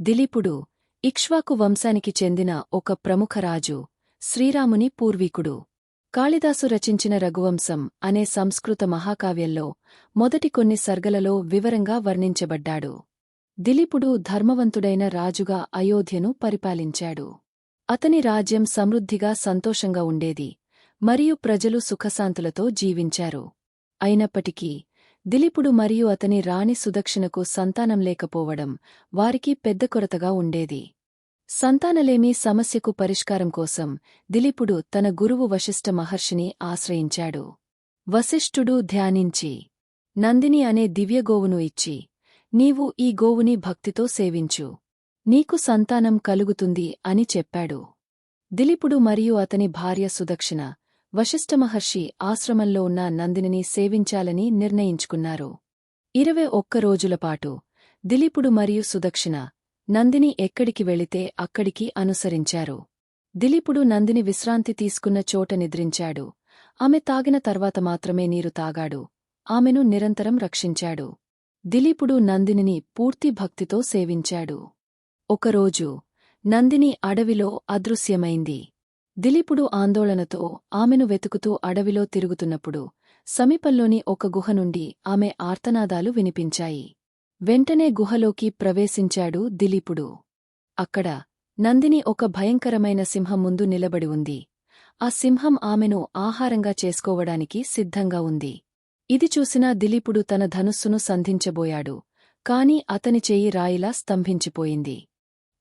దిలీపుడు ఇక్ష్వాకు వంశానికి చెందిన ఒక ప్రముఖ రాజు శ్రీరాముని పూర్వీకుడు. కాళిదాసు రచించిన రఘువంశం అనే సంస్కృత మహాకావ్యంలో మొదటి కొన్ని సర్గలలో వివరంగా వర్ణించబడ్డాడు. దిలీపుడు ధర్మవంతుడైన రాజుగా అయోధ్యను పరిపాలించాడు. అతని రాజ్యం సమృద్ధిగా సంతోషంగా ఉండేది మరియు ప్రజలు సుఖశాంతులతో జీవించారు. అయినప్పటికీ దిలీపుడు మరియు అతని రాణి సుదక్షిణకు సంతానం లేకపోవడం వారికి పెద్ద కొరతగా ఉండేది. సంతానలేమి సమస్యకు పరిష్కారం కోసం దిలీపుడు తన గురువు వశిష్ఠ మహర్షిని ఆశ్రయించాడు. వశిష్ఠుడు ధ్యానించి నందిని అనే దివ్యగోవును ఇచ్చి నీవు ఈ గోవుని భక్తితో సేవించు. నీకు సంతానం కలుగుతుంది అని చెప్పాడు. దిలీపుడు మరియు అతని భార్య సుదక్షిణ వశిష్ఠ మహర్షి ఆశ్రమంలో ఉన్న నందినిని సేవించాలని నిర్ణయించుకున్నారు. ఇరవై ఒక్క రోజులపాటు దిలీపుడు మరియు సుదక్షిణ నందిని ఎక్కడికి వెళితే అక్కడికి అనుసరించారు. దిలీపుడు నందిని విశ్రాంతి తీసుకున్న చోట నిద్రించాడు. ఆమె తాగిన తర్వాత మాత్రమే నీరు తాగాడు. ఆమెను నిరంతరం రక్షించాడు. దిలీపుడు నందినిని పూర్తి భక్తితో సేవించాడు. ఒకరోజు నందిని అడవిలో అదృశ్యమైంది. దిలీపుడు ఆందోళనతో ఆమెను వెతుకుతూ అడవిలో తిరుగుతున్నప్పుడు సమీపంలోని ఒక గుహ నుండి ఆమె ఆర్తనాదాలు వినిపించాయి. వెంటనే గుహలోకి ప్రవేశించాడు దిలీపుడు. అక్కడ నందిని ఒక భయంకరమైన సింహం ముందు నిలబడి ఉంది. ఆ సింహం ఆమెను ఆహారంగా చేసుకోవడానికి సిద్ధంగా ఉంది. ఇది చూసిన దిలీపుడు తన ధనుస్సును సంధించబోయాడు కాని అతని చెయ్యి రాయిలా స్తంభించిపోయింది.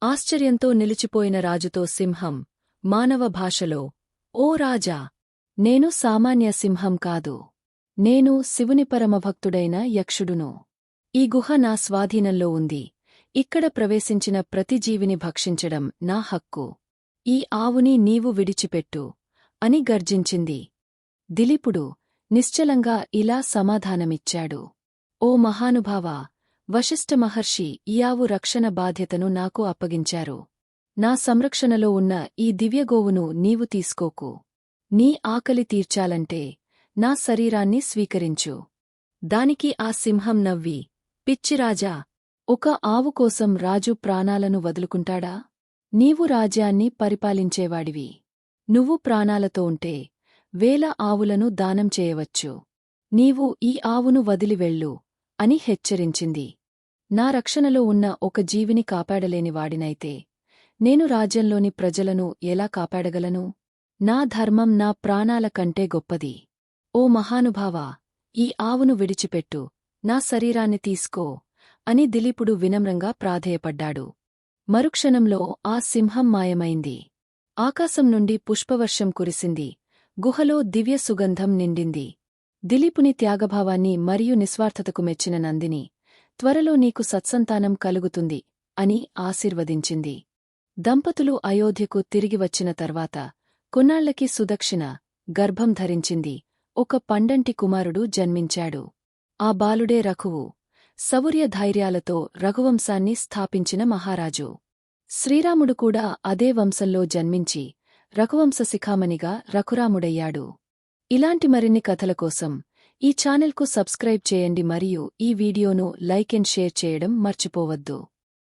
ఆశ్చర్యంతో నిలిచిపోయిన రాజుతో సింహం మానవ భాషలో ఓ రాజా నేను సామాన్య సింహం కాదు. నేను శివుని పరమభక్తుడైన యక్షుడును. ఈ గుహ నా స్వాధీనంలో ఉంది. ఇక్కడ ప్రవేశించిన ప్రతి జీవిని భక్షించడం నా హక్కు. ఈ ఆవుని నీవు విడిచిపెట్టు అని గర్జించింది. దిలీపుడు నిశ్చలంగా ఇలా సమాధానమిచ్చాడు. ఓ మహానుభావా వశిష్ఠ మహర్షి ఈ ఆవు రక్షణ బాధ్యతను నాకు అప్పగించారు. నా సంరక్షణలో ఉన్న ఈ దివ్యగోవును నీవు తీసుకోకు. నీ ఆకలి తీర్చాలంటే నా శరీరాన్ని స్వీకరించు. దానికి ఆ సింహం నవ్వి పిచ్చిరాజా ఒక ఆవు కోసం రాజు ప్రాణాలను వదులుకుంటాడా? నీవు రాజ్యాన్ని పరిపాలించేవాడివి. నువ్వు ప్రాణాలతో ఉంటే వేల ఆవులను దానం చేయవచ్చు. నీవు ఈ ఆవును వదిలివెళ్ళు అని హెచ్చరించింది. నా రక్షణలో ఉన్న ఒక జీవిని కాపాడలేని వాడినైతే నేను రాజ్యంలోని ప్రజలను ఎలా కాపాడగలను? నా ధర్మం నా ప్రాణాల కంటే గొప్పది. ఓ మహానుభావా ఈ ఆవును విడిచిపెట్టు నా శరీరాన్ని తీసుకో అని దిలీపుడు వినమ్రంగా ప్రాధేయపడ్డాడు. మరుక్షణంలో ఆ సింహం మాయమైంది. ఆకాశం నుండి పుష్పవర్షం కురిసింది. గుహలో దివ్య సుగంధం నిండింది. దిలీపుని త్యాగభావాన్ని మరియు నిస్వార్థతకు మెచ్చిన నందిని త్వరలో నీకు సత్సంతానం కలుగుతుంది అని ఆశీర్వదించింది. దంపతులు అయోధ్యకు తిరిగి వచ్చిన తర్వాత కొన్నాళ్ళకి సుదక్షిణ గర్భం ధరించింది. ఒక పండంటి కుమారుడు జన్మించాడు. ఆ బాలుడే రఘువు. సౌర్య ధైర్యాలతో రఘువంశాన్ని స్థాపించిన మహారాజు. శ్రీరాముడు కూడా అదే వంశంలో జన్మించి రఘువంశ శిఖామణిగా రఘురాముడయ్యాడు. ఇలాంటి మరిన్ని కథల కోసం ఈ ఛానల్కు సబ్స్క్రైబ్ చేయండి మరియు ఈ వీడియోను లైక్ అండ్ షేర్ చేయడం మర్చిపోవద్దు.